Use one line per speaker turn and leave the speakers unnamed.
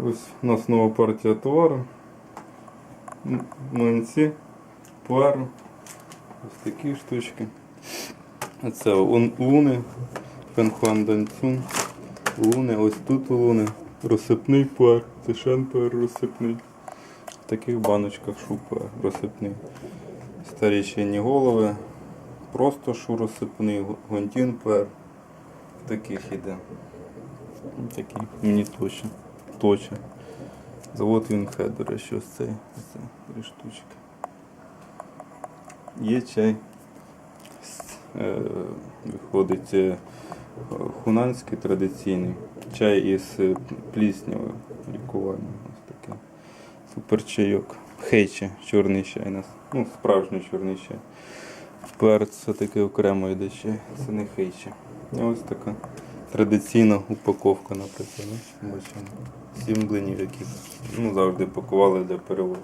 Ось у нас нова партія товару. М- Млинці, пуеру. Ось такі штучки. Це ун- луни, пенхуанданцун, луни, ось тут луни, розсипний пуер, це шен пуер розсипний. В таких баночках шу пуер розсипний. Старі чинні голови, просто шу розсипний, гонтін пуер. В таких іде. Такі мені точно. Точно. Завод Вінхед, до речі, ось цей. Ось три штучки. Є чай. Е, виходить е, хунанський традиційний. Чай із е, пліснявою лікування. Ось такий. Супер чайок. Хейче, чорний чай нас. Ну, справжній чорний чай. Перц це таке окремо йде чай. Це не хейче. Ось така традиційна упаковка наприклад. Бачимо. Сім блинів, які ну, завжди пакували для перевозу.